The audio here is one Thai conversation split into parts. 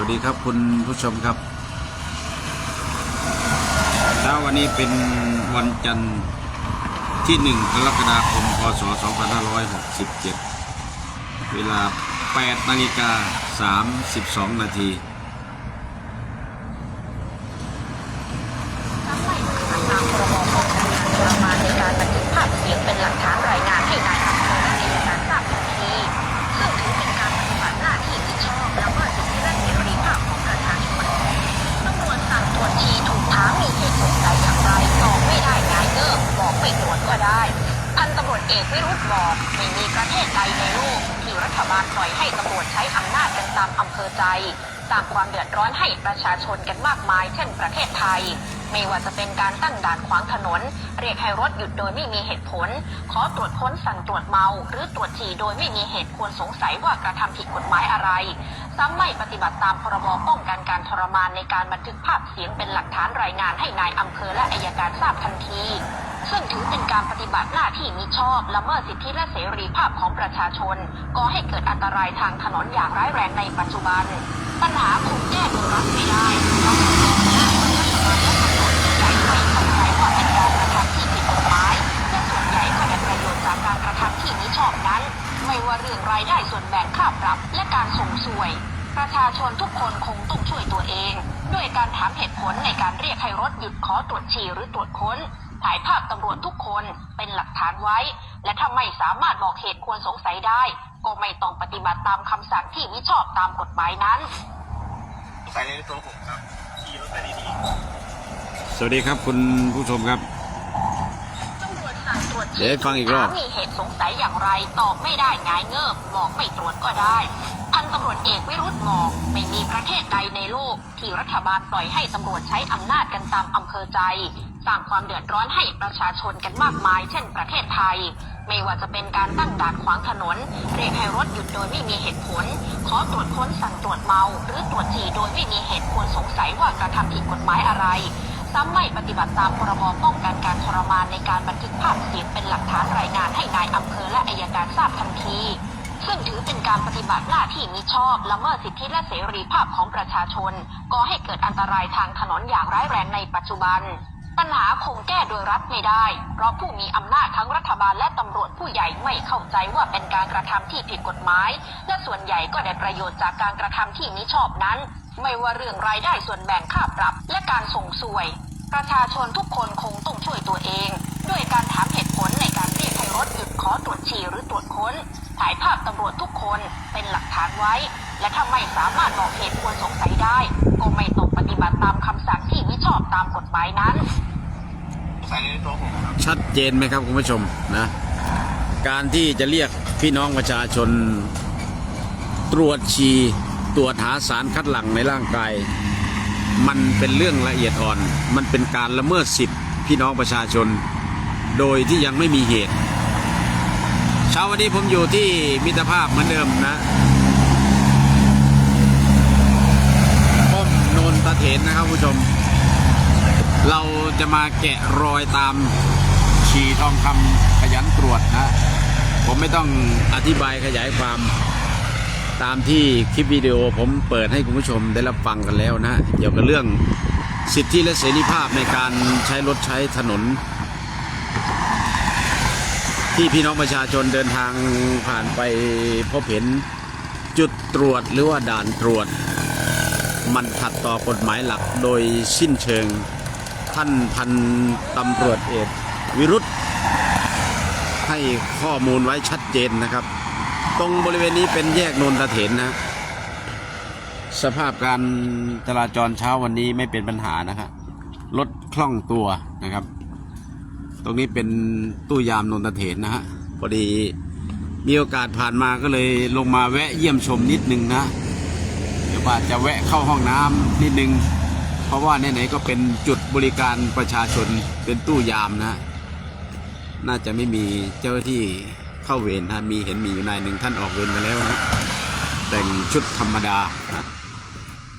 วัสดีครับคุณผู้ชมครับเช้าวันนี้เป็นวันจันทร์ที่ 1 กรกฎาคม พศ 2567 เวลา 8 นาฬิกา 32 นาที เอกวิรุธบอกไม่มีประเทศใดในโลกที่รัฐบาลปล่อยให้ตำรวจใช้อำนาจกันตามอำเภอใจสร้างความเดือดร้อนให้ประชาชนกันมากมาย เช่นประเทศไทย ไม่ว่าจะเป็นการตั้งด่านขวางถนน เรียกให้รถหยุดโดยไม่มีเหตุผล ขอตรวจค้นสั่งตรวจเมา หรือตรวจฉี่โดยไม่มีเหตุควรสงสัยว่ากระทำผิดกฎหมายอะไร ซ้ำไม่ปฏิบัติตามพรบป้องกันการทรมานในการบันทึกภาพเสียงเป็นหลักฐานรายงานให้นายอำเภอและอายการทราบทันที ซึ่งถือเป็นการปฏิบัติหน้าที่มิชอบละเมิดสิทธิและเสรีภาพของประชาชนก่อให้เกิดอันตรายทางถนนอย่างร้ายแรงในปัจจุบัน ปัญหาคงแก้โดยรัฐไม่ได้เพราะรัฐบาลและตำรวจใหญ่ไม่เข้าใจว่าเป็นการกระทำที่ผิดกฎหมายและส่วนใหญ่ก็ได้ประโยชน์จากการกระทำที่มิชอบนั้นไม่ว่าเรื่องรายได้ส่วนแบ่งค่าปรับและการส่งสวย ประชาชนทุกคนคงต้องช่วยตัวเอง ด้วยการถามเหตุผลในการเรียกให้รถหยุดขอตรวจฉี่หรือตรวจค้น ถ่ายภาพตำรวจทุกคนเป็นหลักฐานไว้ และถ้าไม่สามารถบอกเหตุควรสงสัยได้ ก็ไม่ต้องปฏิบัติตามคำสั่งที่มิชอบตามกฎหมายนั้น ใส่ในตัวผมครับขี่รถไปดีสวัสดีครับคุณผู้ชมครับตำรวจสั่งตรวจเดี๋ยวให้ฟังอีกรอบ ถามมีเหตุสงสัยอย่างไรตอบไม่ได้งายเงิบบอกไม่ตรวจก็ได้พันตำรวจเอกวิรุธบอกไม่มีประเทศใดในโลก ที่รัฐบาลปล่อยให้ตำรวจใช้อำนาจกันตามอำเภอใจ สร้างความเดือดร้อนให้ประชาชนกันมากมาย เช่นประเทศไทย ไม่ว่าจะเป็นการตั้งด่านขวางถนน เรียกให้รถหยุดโดยไม่มีเหตุผล ขอตรวจค้นสั่งตรวจเมา หรือตรวจฉี่โดยไม่มีเหตุควรสงสัยว่ากระทำผิดกฎหมายอะไร ซ้ำไม่ปฏิบัติตามพรบป้องกันการทรมานในการบันทึกภาพเสียงเป็นหลักฐานรายงานให้นายอำเภอและอายการทราบทันทีซึ่งถือเป็นการปฏิบัติหน้าที่มิชอบละเมิดสิทธิและเสรีภาพของประชาชนก่อให้เกิดอันตรายทางถนนอย่างร้ายแรงในปัจจุบัน ปัญหาคงแก้โดยรัฐไม่ได้ เพราะผู้มีอำนาจทั้งรัฐบาลและตำรวจผู้ใหญ่ไม่เข้าใจว่าเป็นการกระทำที่ผิดกฎหมาย และส่วนใหญ่ก็ได้ประโยชน์จากการกระทำที่มิชอบนั้น ไม่ว่าเรื่องรายได้ส่วนแบ่งค่าปรับ และการส่งสวย ประชาชนทุกคนคงต้องช่วยตัวเอง ด้วยการถามเหตุผลในการเรียกให้รถหยุดขอตรวจฉี่หรือตรวจค้น ถ่ายภาพตำรวจทุกคนเป็นหลักฐานไว้ และถ้าไม่สามารถบอกเหตุควรสงสัยได้ ก็ไม่ต้อง ปฏิบัติตามคำสั่งที่มิชอบตามกฎหมายนั้นๆใส่ในตัวผมครับชัดเจนไหมครับคุณผู้ชมนะ การที่จะเรียกพี่น้องประชาชนตรวจชีตรวจหาสารคัดหลั่งในร่างกาย มันเป็นเรื่องละเอียดอ่อน มันเป็นการละเมิดสิทธิพี่น้องประชาชน โดยที่ยังไม่มีเหตุ เช้าวันนี้ผมอยู่ที่มิตรภาพเหมือนเดิมนะป้อมโนนตะเถนนะครับผู้ชม เราจะมาแกะรอยตามชีทองคำขยันตรวจนะ ผมไม่ต้องอธิบายขยายความตามที่คลิปวิดีโอผมเปิดให้คุณผู้ชมได้รับฟังกันแล้วนะ เกี่ยวกับเรื่องสิทธิและเสรีภาพในการใช้รถใช้ถนน ที่พี่น้องประชาชนเดินทางผ่านไปพบเห็นจุดตรวจหรือว่าด่านตรวจ มันขัดต่อกฎหมายหลักโดยสิ้นเชิง ท่านพันตำรวจเอกวิรุธให้ข้อมูลไว้ชัดเจนนะครับ ตรงบริเวณนี้เป็นแยกนนทเถนนะ สภาพการจราจรเช้าวันนี้ไม่เป็นปัญหานะครับรถคล่องตัวนะครับ ตรงนี้เป็นตู้ยามนนทเถนนะฮะพอดีมีโอกาสผ่านมาก็เลยลงมาแวะเยี่ยมชมนิดนึงนะ ว่าจะแวะเข้าห้องน้ำนิดนึง เพราะว่าไหนๆก็เป็นจุดบริการประชาชนเป็นตู้ยามนะ น่าจะไม่มีเจ้าที่เข้าเวรนะมีเห็นมีอยู่นายหนึ่งท่านออกเวรไปแล้วนะแต่งชุดธรรมดานะ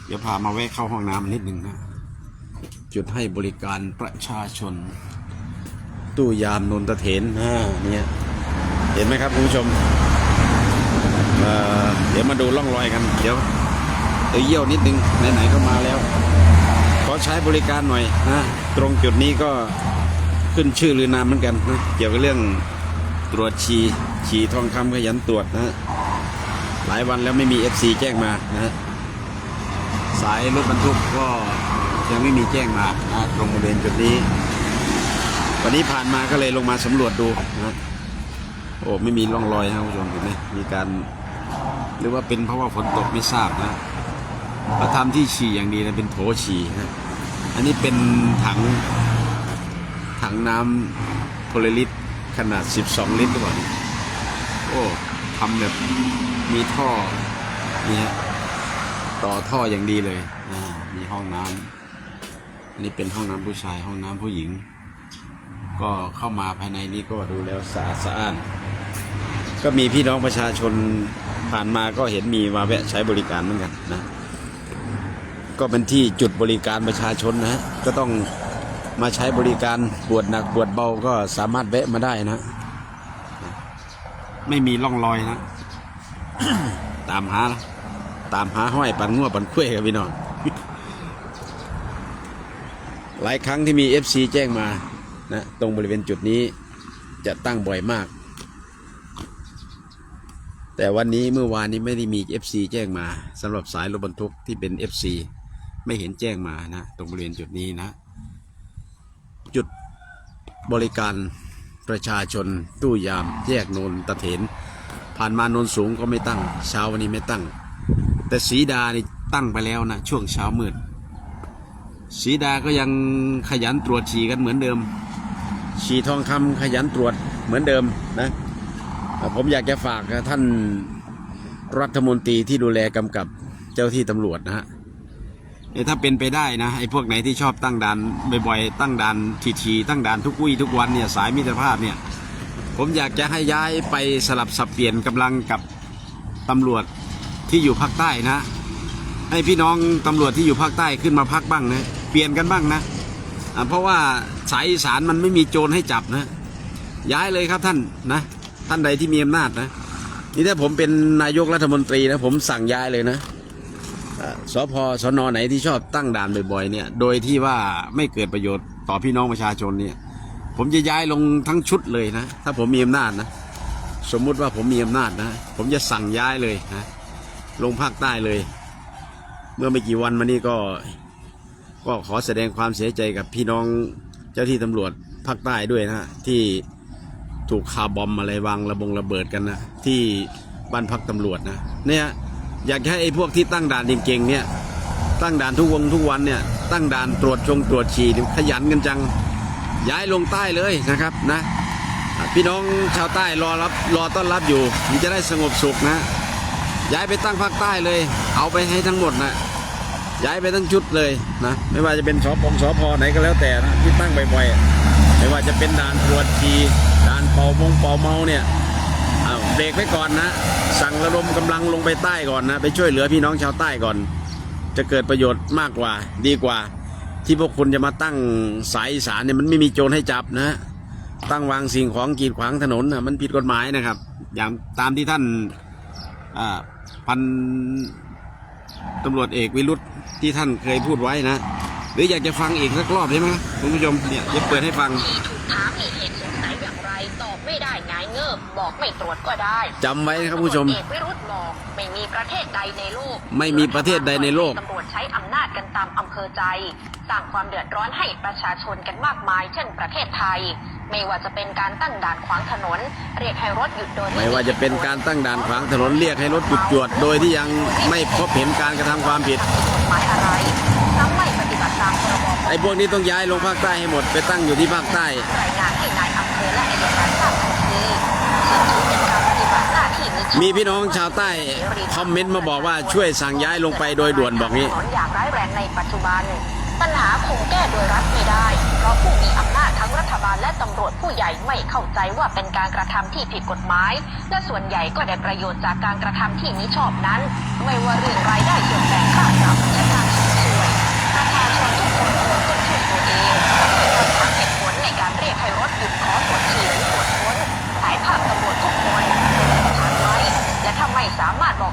เดี๋ยวพามาแวะเข้าห้องน้ำนิดนึงนะ จุดให้บริการประชาชน ตู้ยามนนทเถนนะเนี่ยเห็นไหมครับคุณผู้ชมเอ่อเดี๋ยวมาดูร่องรอยกัน เดี๋ยว เยวเยี่ยวนิดนึงไหนๆก็มาแล้ว ขอใช้บริการหน่อยนะตรงจุดนี้ก็ขึ้นชื่อหรือนามเหมือนกันนะเกี่ยวกับเรื่องตรวจฉี่ฉี่ทองคำขยันตรวจนะหลายวันแล้วไม่มี FC แจ้งมานะฮะสายรถบรรทุกก็ยังไม่มีแจ้งมานะตรงบริเวณจุดนี้ วันนี้ผ่านมาก็เลยลงมาสำรวจดูนะโอ้ไม่มีร่องรอยนะคุณผู้ชมเห็นไหมมีการ หรือว่าเป็นเพราะว่าฝนตกไม่ทราบนะ มาทำที่ฉี่อย่างดีนะเป็นโถฉี่นะอันนี้เป็นถังถังน้ำโพลลิตรขนาด 12 ลิตรหรือเปล่าเนี่ยโอ้ทำแบบมีท่อนี่ฮะต่อท่ออย่างดีเลยอ่ามีห้องน้ำอันนี้เป็นห้องน้ำผู้ชายห้องน้ำผู้หญิง ก็เข้ามาภายในนี้ก็ดูแล้วสะอาดสะอ้าน ก็มีพี่น้องประชาชนผ่านมาก็เห็นมีมาแวะใช้บริการเหมือนกันนะ ก็เป็นที่จุดบริการประชาชนนะฮะก็ต้องมาใช้บริการปวดหนักปวดเบาก็สามารถแวะมาได้นะ ไม่มีร่องรอยนะ ตามหา ตามหาห้อยปันงัวปันคุ้ยครับพี่น้องหลายครั้งที่มี FC แจ้งมานะตรงบริเวณจุดนี้จะตั้งบ่อยมาก แต่วันนี้เมื่อวานนี้ไม่ได้มี FC แจ้งมาสำหรับสายรถบรรทุกที่เป็น FC ไม่เห็นแจ้งมานะตรงบริเวณจุดนี้นะ จุดบริการประชาชนตู้ยามแยกโนนตะเถน ผ่านมาโนนสูงก็ไม่ตั้ง เช้าวันนี้ไม่ตั้ง แต่สีดานี่ตั้งไปแล้วนะ ช่วงเช้ามืดสีดาก็ยังขยันตรวจฉี่กันเหมือนเดิม ฉี่ทองคำขยันตรวจเหมือนเดิมนะเอ่ผมอยากจะฝากท่านรัฐมนตรีที่ดูแลกำกับเจ้าที่ตำรวจนะฮะ เอ้ยถ้าเป็นไปได้นะไอ้พวกไหนที่ชอบตั้งด่านบ่อยๆตั้งด่านทีๆตั้งด่านทุกวี่ทุกวันเนี่ยสายมิตรภาพเนี่ย ผมอยากจะให้ย้ายไปสลับสับเปลี่ยนกำลังกับตำรวจที่อยู่ภาคใต้นะ ให้พี่น้องตำรวจที่อยู่ภาคใต้ขึ้นมาพักบ้างนะเปลี่ยนกันบ้างนะเพราะว่าสายอีสานมันไม่มีโจรให้จับนะ ย้ายเลยครับท่านนะท่านใดที่มีอำนาจนะนี่ถ้าผมเป็นนายกรัฐมนตรีนะผมสั่งย้ายเลยนะ สพสนไหนที่ชอบตั้งด่านบ่อยๆเนี่ย โดยที่ว่าไม่เกิดประโยชน์ต่อพี่น้องประชาชนเนี่ย ผมจะย้ายลงทั้งชุดเลยนะ ถ้าผมมีอำนาจนะ สมมุติว่าผมมีอำนาจนะ ผมจะสั่งย้ายเลยนะ ลงภาคใต้เลย เมื่อไม่กี่วันมานี้ก็ ก็ขอแสดงความเสียใจกับพี่น้องเจ้าที่ตำรวจภาคใต้ด้วยนะที่ถูกคาบอมอะไรวางระบงระเบิดกันนะที่บ้านพักตำรวจนะ เนี่ย อยากให้ไอ้พวกที่ตั้งด่านเก่งๆเนี่ย ตั้งด่านทุกวงทุกวันเนี่ย ตั้งด่านตรวจชงตรวจฉี่ขยันกันจัง ย้ายลงใต้เลยนะครับนะ พี่น้องชาวใต้รอรับรอต้อนรับอยู่ มันจะได้สงบสุขนะ ย้ายไปตั้งภาคใต้เลย เอาไปให้ทั้งหมดนะย้ายไปทั้งชุดเลยนะ ไม่ว่าจะเป็นสปงสพไหนก็แล้วแต่นะที่ตั้งบ่อยๆไม่ว่าจะเป็นด่านตรวจทีด่านเป่ามงเป่าเมาเนี่ยาวเบรกไว้ก่อนนะ สั่งระดมกำลังลงไปใต้ก่อนนะ ไปช่วยเหลือพี่น้องชาวใต้ก่อน จะเกิดประโยชน์มากกว่า ดีกว่า ที่พวกคุณจะมาตั้งสายสานเนี่ยมันไม่มีโจรให้จับนะ ตั้งวางสิ่งของกีดขวางถนนนะมันผิดกฎหมายนะครับ อย่างตามที่ท่านพันตำรวจเอกวิรุธที่ท่านเคยพูดไว้นะ หรืออยากจะฟังอีกสักรอบใช่ไหมคุณผู้ชมเนี่ยจะเปิดให้ฟัง ตอบไม่ได้ไงายเงิบบอกไม่ตรวจก็ได้จำไว้นะครับผู้ชมเอกวิรุธบอกไม่มีประเทศใดในโลกไม่มีประเทศใดในโลก ตำรวจใช้อำนาจกันตามอำเภอใจ สร้างความเดือดร้อนให้ประชาชนกันมากมาย เช่นประเทศไทย ไม่ว่าจะเป็นการตั้งด่านขวางถนน เรียกให้รถหยุดโดยไม่ว่าจะเป็นการตั้งด่านขวางถนนเรียกให้รถหยุดจวด โดยที่ยังไม่พบเห็นการกระทำความผิดหมายอะไรถ้าไม่ปฏิบัติตามพรบไอ้พวกนี้ต้องย้ายลงภาคใต้ให้หมดไปตั้งอยู่ที่ภาคใต้ รายงานให้นายอำ มีพี่น้องชาวใต้คอมเมนต์มาบอกว่าช่วยสั่งย้ายลงไปโดยด่วนบอกนี้ถนอย่างร้ายแรงในปัจจุบัน ปัญหาคงแก้โดยรัฐไม่ได้ เพราะผู้มีอำนาจทั้งรัฐบาลและตำรวจผู้ใหญ่ไม่เข้าใจว่าเป็นการกระทำที่ผิดกฎหมาย และส่วนใหญ่ก็ได้ประโยชน์จากการกระทำที่มิชอบนั้น ไม่ว่าเรื่องรายได้ส่วนแบ่งค่าปรับและ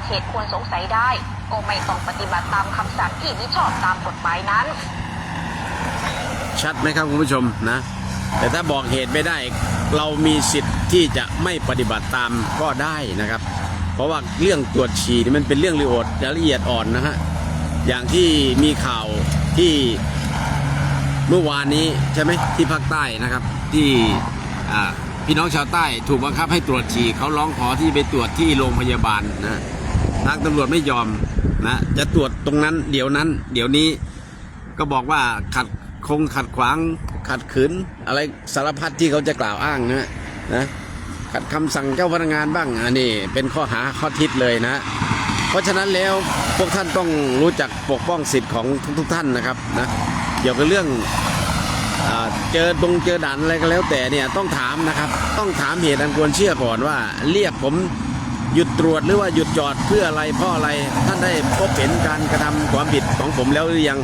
เหตุควรสงสัยได้ ก็ไม่ต้องปฏิบัติตามคำสั่งที่มิชอบตามกฎหมายนั้น ชัดไหมครับคุณผู้ชมนะ แต่ถ้าบอกเหตุไม่ได้ เรามีสิทธิ์ที่จะไม่ปฏิบัติตามก็ได้นะครับ เพราะว่าเรื่องตรวจฉี่นี่มันเป็นเรื่องละเอียดละเอียดอ่อนนะฮะอย่างที่มีข่าวที่เมื่อวานนี้ใช่ไหมที่ภาคใต้นะครับที่พี่น้องชาวใต้ถูกบังคับให้ตรวจฉี่เขาร้องขอที่ไปตรวจที่โรงพยาบาลนะ ทางตำรวจไม่ยอมนะจะตรวจตรงนั้น เดี๋ยวนั้น เดี๋ยวนี้ก็บอกว่าขัดคงขัดขวางขัดขืน อะไรสารพัดที่เขาจะกล่าวอ้างนะนะขัดคำสั่งเจ้าพนักงานบ้างอันนี้เป็นข้อหาข้อทิศเลยนะ เพราะฉะนั้นแล้วพวกท่านต้องรู้จักปกป้องสิทธิ์ของทุกๆท่านนะครับนะเกี่ยวกับเรื่องอเจอตรงเจอด่านอะไรก็แล้วแต่เนี่ยต้องถามนะครับ ต้องถามเหตุอันควรเชื่อก่อนว่าเรียกผม หยุดตรวจหรือว่าหยุดจอดเพื่ออะไรเพราะอะไร ท่านได้พบเห็นการกระทำความผิดของผมแล้วหรือยัง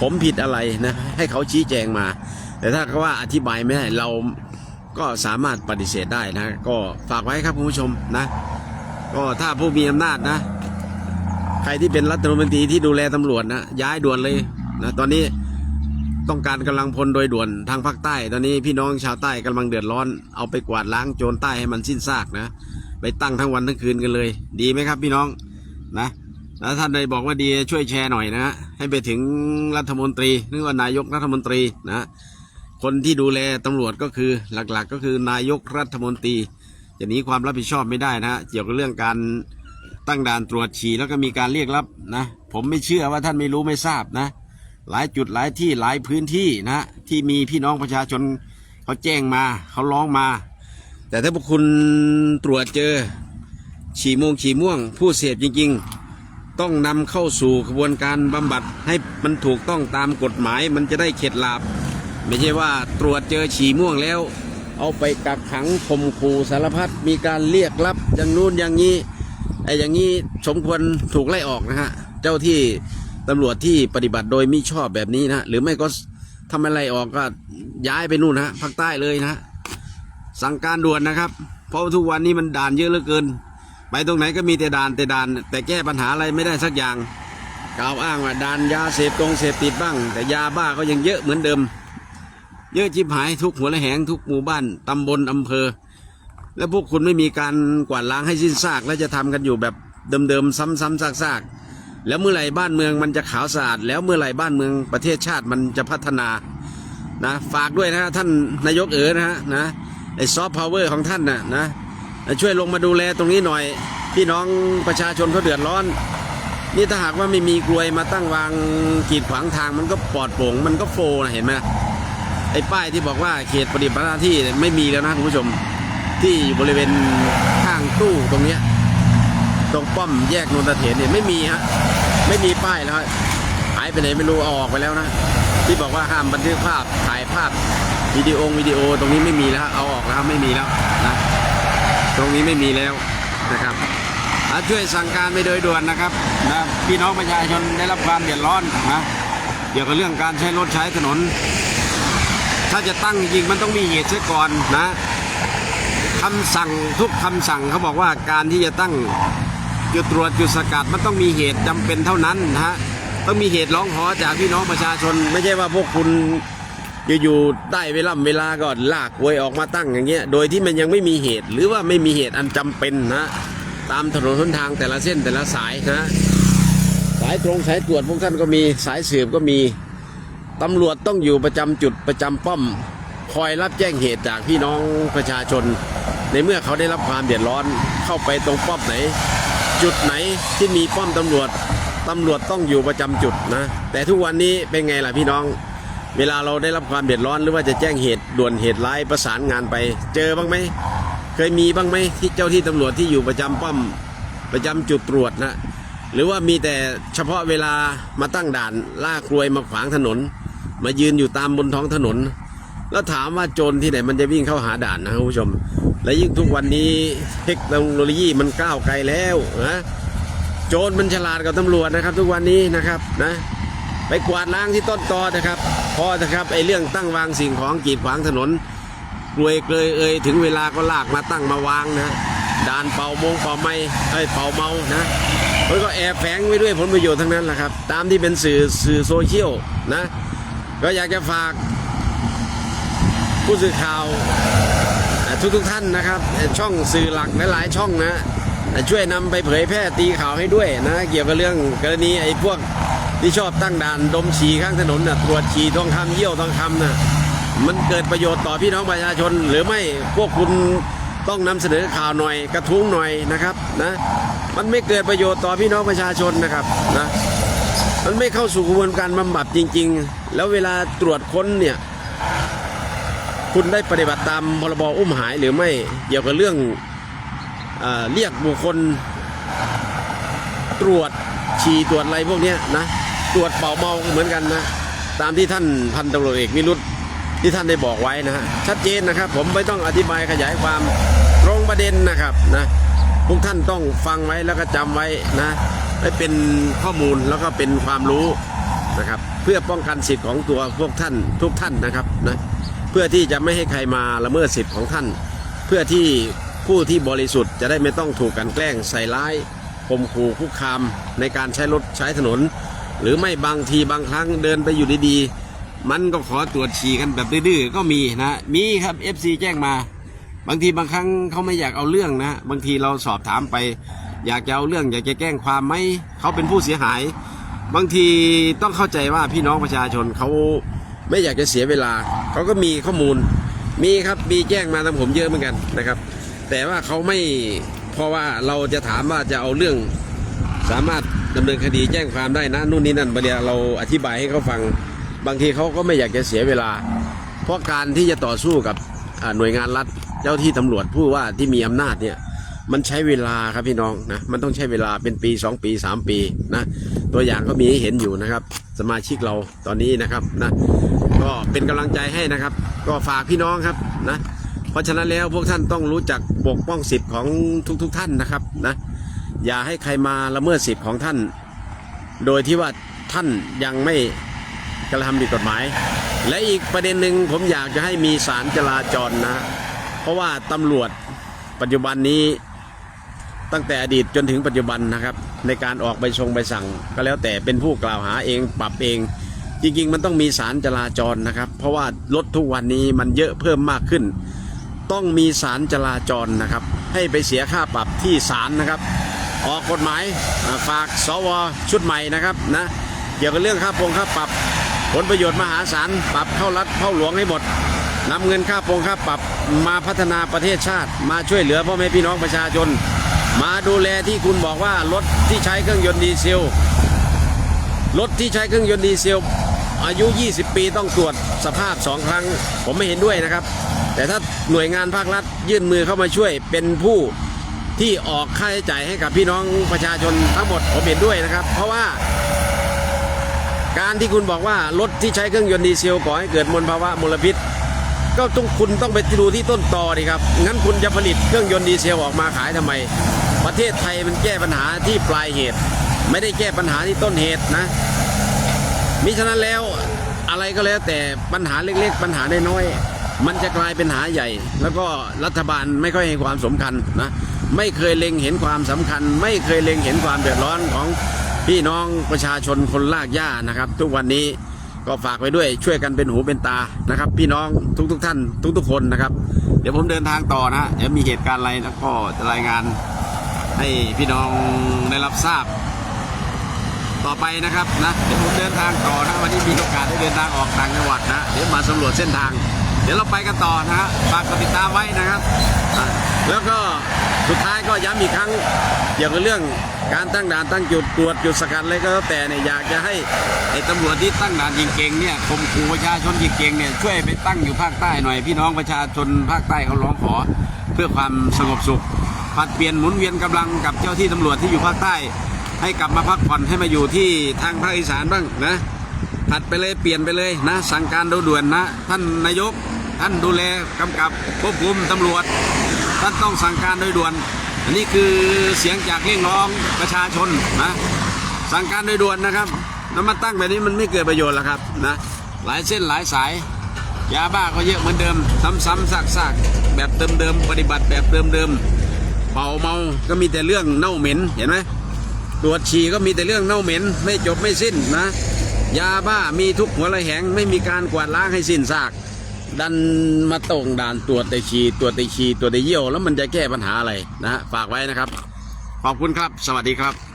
ผมผิดอะไรนะให้เขาชี้แจงมา แต่ถ้าเขาว่าอธิบายไม่ได้เราก็สามารถปฏิเสธได้นะ ก็ฝากไว้ครับคุณผู้ชมนะ ก็ถ้าผู้มีอำนาจนะ ใครที่เป็นรัฐมนตรีที่ดูแลตำรวจนะย้ายด่วนเลยนะตอนนี้ต้องการกำลังพลโดยด่วนทางภาคใต้ ตอนนี้พี่น้องชาวใต้กำลังเดือดร้อนเอาไปกวาดล้างโจรใต้ให้มันสิ้นซากนะ ไปตั้งทั้งวันทั้งคืนกันเลย ดีไหมครับพี่น้องนะแล้วท่านใดบอกว่าดีช่วยแชร์หน่อยนะฮะให้ไปถึงรัฐมนตรีหรือว่านายกรัฐมนตรีนะคนที่ดูแลตำรวจก็คือหลักๆ ก็คือนายกรัฐมนตรีจะหนีความรับผิดชอบไม่ได้นะฮะเกี่ยวกับเรื่องการตั้งด่านตรวจฉี่แล้วก็มีการเรียกรับนะผมไม่เชื่อว่าท่านไม่รู้ไม่ทราบนะ หลายจุดหลายที่หลายพื้นที่นะที่มีพี่น้องประชาชนเขาแจ้งมาเขาร้องมา แต่ถ้าพวกคุณตรวจเจอ ฉี่ม่วงฉี่ม่วง ผู้เสพจริง ๆ ต้องนำเข้าสู่กระบวนการบำบัดให้มันถูกต้องตามกฎหมายมันจะได้เข็ดหลาบ ไม่ใช่ว่าตรวจเจอฉี่ม่วงแล้ว เอาไปกักขังข่มขู่สารพัดมีการเรียกรับอย่างนู้นอย่างนี้ไอ้อย่างนี้สมควรถูกไล่ออกนะฮะ เจ้าที่ตำรวจที่ปฏิบัติโดยมิชอบแบบนี้นะหรือไม่ก็ทำอะไรออกก็ย้ายไปนู่นนะภาคใต้เลยนะ สั่งการด่วนนะครับ เพราะว่าทุกวันนี้มันด่านเยอะเหลือเกิน ไปตรงไหนก็มีแต่ด่านแต่ด่าน แต่แก้ปัญหาอะไรไม่ได้สักอย่าง กล่าวอ้างว่าด่านยาเสพตรงเสพติดบ้าง แต่ยาบ้าก็ยังเยอะเหมือนเดิม เยอะจิบหายทุกหัวละแหงทุกหมู่บ้านตำบลอำเภอ แล้วพวกคุณไม่มีการกวาดล้างให้สิ้นซาก แล้วจะทำกันอยู่แบบเดิมๆซ้ำๆซากๆ แล้วเมื่อไหร่บ้านเมืองมันจะขาวสะอาด แล้วเมื่อไหร่บ้านเมืองประเทศชาติมันจะพัฒนานะฝากด้วยนะท่านนายกเอ๋นะฮะนะ ไอ้ซอฟต์พาวเวอร์ของท่านน่ะนะช่วยลงมาดูแลตรงนี้หน่อย พี่น้องประชาชนเขาเดือดร้อน นี่ถ้าหากว่าไม่มีกลวยมาตั้งวางกีดขวางทางมันก็ปลอดโปร่งมันก็โฟนะเห็นไหมไอ้ป้ายที่บอกว่าเขตปฏิบัติหน้าที่ไม่มีแล้วนะคุณผู้ชม ที่อยู่บริเวณข้างตู้ตรงเนี้ยตรงป้อมแยกนนทเถนเนี่ยไม่มีฮะไม่มีป้ายแล้วหายไปไหนไม่รู้ออกไปแล้วนะ ที่บอกว่าห้ามบันทึกภาพถ่ายภาพวิดีโอวิดีโอตรงนี้ไม่มีแล้วเอาออกแล้วไม่มีแล้วนะตรงนี้ไม่มีแล้วนะครับช่วยสั่งการไปโดยด่วนนะครับนะพี่น้องประชาชนได้รับความเดือดร้อนนะเกี่ยวกับเรื่องการใช้รถใช้ถนน ถ้าจะตั้งจริงมันต้องมีเหตุเสียก่อนนะคำสั่งทุกคำสั่งเขาบอกว่าการที่จะตั้งจุดตรวจจุดสกัดมันต้องมีเหตุจำเป็นเท่านั้นนะฮะ ต้องมีเหตุร้องขอจากพี่น้องประชาชน ไม่ใช่ว่าพวกคุณอยู่ๆได้เวลาเวลาก็ลากหวยออกมาตั้งอย่างเงี้ย โดยที่มันยังไม่มีเหตุหรือว่าไม่มีเหตุอันจำเป็นนะตามถนนหนทางแต่ละเส้นแต่ละสายนะสายตรงสายตรวจพวกท่านก็มีสายสืบก็มีตำรวจต้องอยู่ประจำจุดประจำป้อม คอยรับแจ้งเหตุจากพี่น้องประชาชน ในเมื่อเขาได้รับความเดือดร้อนเข้าไปตรงป้อมไหน จุดไหนที่มีป้อมตำรวจ ตำรวจต้องอยู่ประจำจุดนะ แต่ทุกวันนี้เป็นไงล่ะพี่น้อง เวลาเราได้รับความเดือดร้อนหรือว่าจะแจ้งเหตุด่วนเหตุร้ายประสานงานไป เจอบ้างไหมเคยมีบ้างไหมที่เจ้าที่ตำรวจที่อยู่ประจำป้อมประจำจุดตรวจนะหรือว่ามีแต่เฉพาะเวลามาตั้งด่านล่ากลวยมาขวางถนน มายืนอยู่ตามบนท้องถนน แล้วถามว่าโจรที่ไหนมันจะวิ่งเข้าหาด่านนะครับคุณผู้ชม และยิ่งทุกวันนี้เทคโนโลยีมันก้าวไกลแล้วนะ โจรมันฉลาดกว่าตำรวจนะครับ ทุกวันนี้นะครับนะไปกวาดล้างที่ต้นตอนะครับพอนะครับไอ้เรื่องตั้งวางสิ่งของกีดขวางถนนกลวยเกยเอ่ยถึงเวลาก็ลากมาตั้งมาวางนะด่านเป่ามงเป่าไม้ไอ้เป่าเมานะมันก็แอบแฝงไว้ด้วยผลประโยชน์ทั้งนั้นแหละครับ ตามที่เป็นสื่อสื่อโซเชียลนะ ก็อยากจะฝาก ผู้สื่อข่าวทุกทุกท่านนะครับ ช่องสื่อหลักหลายๆช่องนะ ช่วยนำไปเผยแพร่ตีข่าวให้ด้วยนะ เกี่ยวกับเรื่องกรณีไอ้พวกที่ชอบตั้งด่านดมฉี่ข้างถนนนะตรวจฉี่ทองคำเยี่ยวทองคำนะมันเกิดประโยชน์ต่อพี่น้องประชาชน หรือไม่พวกคุณต้องนำเสนอข่าวหน่อยกระทุ้งหน่อยนะครับนะมันไม่เกิดประโยชน์ต่อพี่น้องประชาชนนะครับนะมันไม่เข้าสู่กระบวนการบำบัดจริง ๆ แล้วเวลาตรวจค้นเนี่ยคุณได้ปฏิบัติตามพรบอุ้มหายหรือไม่เกี่ยวกับเรื่อง เรียกบุคคลตรวจฉี่ตรวจอะไรพวกนี้นะตรวจเป่าเมาเหมือนกันนะ ตามที่ท่านพันตำรวจเอกวิรุธที่ท่านได้บอกไว้นะฮะชัดเจนนะครับ ผมไม่ต้องอธิบายขยายความตรงประเด็นนะครับนะพวกท่านต้องฟังไว้แล้วก็จำไว้นะให้เป็นข้อมูลแล้วก็เป็นความรู้นะครับ เพื่อป้องกันสิทธิ์ของตัวพวกท่านทุกท่านนะครับนะเพื่อที่จะไม่ให้ใครมาละเมิดสิทธิ์ของท่าน เพื่อที่ ผู้ที่บริสุทธิ์จะได้ไม่ต้องถูกกันแกล้งใส่ร้ายข่มขู่คุกคามในการใช้รถใช้ถนน หรือไม่บางทีบางครั้งเดินไปอยู่ดีๆ มันก็ขอตรวจฉี่กันแบบดื้อๆก็มีนะ มีครับ FC แจ้งมา บางทีบางครั้งเขาไม่อยากเอาเรื่องนะ บางทีเราสอบถามไป อยากจะเอาเรื่องอยากจะแกล้งความไหมเขาเป็นผู้เสียหาย บางทีต้องเข้าใจว่าพี่น้องประชาชนเขาไม่อยากจะเสียเวลาเขาก็มีข้อมูลมีครับมีแจ้งมาทางผมเยอะเหมือนกันนะครับ แต่ว่าเขาไม่เพราะว่าเราจะถามว่าจะเอาเรื่อง สามารถดำเนินคดีแจ้งความได้นะนู่นนี่นั่นบางทีเราอธิบายให้เขาฟังบางทีเขาก็ไม่อยากจะเสียเวลา เพราะการที่จะต่อสู้กับอ่าหน่วยงานรัฐเจ้าที่ตำรวจผู้ว่าที่มีอำนาจเนี่ยมันใช้เวลาครับพี่น้องนะมันต้องใช้เวลาเป็นปี 2 ปี 3 ปีนะตัวอย่างก็มีให้เห็นอยู่นะครับ สมาชิกเราตอนนี้นะครับนะก็เป็นกำลังใจให้นะครับ ก็ฝากพี่น้องครับนะ เพราะฉะนั้นแล้วพวกท่านต้องรู้จักปกป้องสิทธิ์ของทุกๆทท่านนะครับนะอย่าให้ใครมาละเมิดสิทธิ์ของท่าน โดยที่ว่าท่านยังไม่กระทำผิดกฎหมาย และอีกประเด็นหนึ่งผมอยากจะให้มีสารจราจรนะ เพราะว่าตำรวจปัจจุบันนี้ตั้งแต่อดีตจนถึงปัจจุบันนะครับ ในการออกใบชงใบสั่ง ก็แล้วแต่เป็นผู้กล่าวหาเองปรับเอง จริงๆ มันต้องมีสารจราจรนะครับ เพราะว่ารถทุกวันนี้มันเยอะเพิ่มมากขึ้น ต้องมีสารจราจรนะครับ ให้ไปเสียค่าปรับที่ศาลนะครับ ออกกฎหมายฝากสวชุดใหม่นะครับนะเกี่ยวกับเรื่องค่าปรงค่าปรับ ผลประโยชน์มหาศาลปรับเข้ารัฐเข้าหลวงให้หมดนำเงินค่าปรงค่าปรับมาพัฒนาประเทศชาติ มาช่วยเหลือพ่อแม่พี่น้องประชาชน มาดูแลที่คุณบอกว่ารถที่ใช้เครื่องยนต์ดีเซลรถที่ใช้เครื่องยนต์ดีเซลอายุ 20 ปีต้องตรวจสภาพ 2 ครั้ง ผมไม่เห็นด้วยนะครับ แต่ถ้าหน่วยงานภาครัฐยื่นมือเข้ามาช่วยเป็นผู้ที่ออกค่าใช้จ่ายให้กับพี่น้องประชาชนทั้งหมดผมเห็นด้วยนะครับ เพราะว่า การที่คุณบอกว่ารถที่ใช้เครื่องยนต์ดีเซลก่อให้เกิดมลภาวะมลพิษ ก็ต้องคุณต้องไปดูที่ต้นตอดีครับงั้นคุณจะผลิตเครื่องยนต์ดีเซลออกมาขายทำไม ประเทศไทยมันแก้ปัญหาที่ปลายเหตุ ไม่ได้แก้ปัญหาที่ต้นเหตุนะมิฉะนั้นแล้วอะไรก็แล้วแต่ปัญหาเล็กๆ ปัญหาน้อยๆ มันจะกลายเป็นหาใหญ่ แล้วก็รัฐบาลไม่ค่อยให้ความสำคัญนะไม่เคยเล็งเห็นความสำคัญ ไม่เคยเล็งเห็นความเดือดร้อนของพี่น้องประชาชนคนลากหญ้านะครับ ทุกวันนี้ก็ฝากไว้ด้วยช่วยกันเป็นหูเป็นตานะครับ พี่น้องทุกๆทท่าน ทุกๆคนนะครับ เดี๋ยวผมเดินทางต่อนะเดี๋ยวมีเหตุการณ์อะไรแล้วก็จะรายงานให้พี่น้องได้รับทราบ ต่อไปนะครับนะเดี๋ยวผมเดินทางต่อนะวันนี้มีโอกาสได้เดินทางออกต่างจังหวัดนะเดี๋ยวมาสำรวจเส้นทาง เดี๋ยวเราไปกันต่อนะฮะฝากกดติดตามไว้นะครับ แล้วก็สุดท้ายก็ย้ำอีกครั้งเกี่ยวกับเรื่องการตั้งด่านตั้งจุดตรวจจุดสกัดอะไรก็แล้วแต่เนี่ยอยากจะให้ไอ้ตำรวจที่ตั้งด่านยิงเก่งเนี่ยข่มขู่ประชาชนยิงเก่งเนี่ยช่วยไปตั้งอยู่ภาคใต้หน่อยพี่น้องประชาชนภาคใต้เขาร้องขอ เพื่อความสงบสุขผัดเปลี่ยนหมุนเวียนกำลังกับเจ้าที่ตำรวจที่อยู่ภาคใต้ ให้กลับมาพักผ่อนให้มาอยู่ที่ทางภาคอีสานบ้างนะ ผัดไปเลยเปลี่ยนไปเลยนะ สั่งการด่วนนะ ท่านนายก ท่านดูแลกำกับควบคุมตำรวจ ท่านต้องสั่งการโดยด่วน อันนี้คือเสียงจากเรียกร้องประชาชนนะ สั่งการโดยด่วนนะครับแล้วมาตั้งแบบนี้มันไม่เกิดประโยชน์หรอกครับนะหลายเส้นหลายสายยาบ้าก็เยอะเหมือนเดิม ซ้ำๆซากๆแบบเดิมๆปฏิบัติแบบเดิมๆเป่าเมาก็มีแต่เรื่องเน่าเหม็นเห็นไหมตรวจฉี่ก็มีแต่เรื่องเน่าเหม็น ไม่จบไม่สิ้นนะ ยาบ้ามีทุกหัวระแหงไม่มีการกวาดล้างให้สิ้นซาก ดันมาตรงด่านตรวจไตชีตรวจไตชีตรวจไตเยี่ยว แล้วมันจะแก้ปัญหาอะไรนะฮะฝากไว้นะครับ ขอบคุณครับ สวัสดีครับ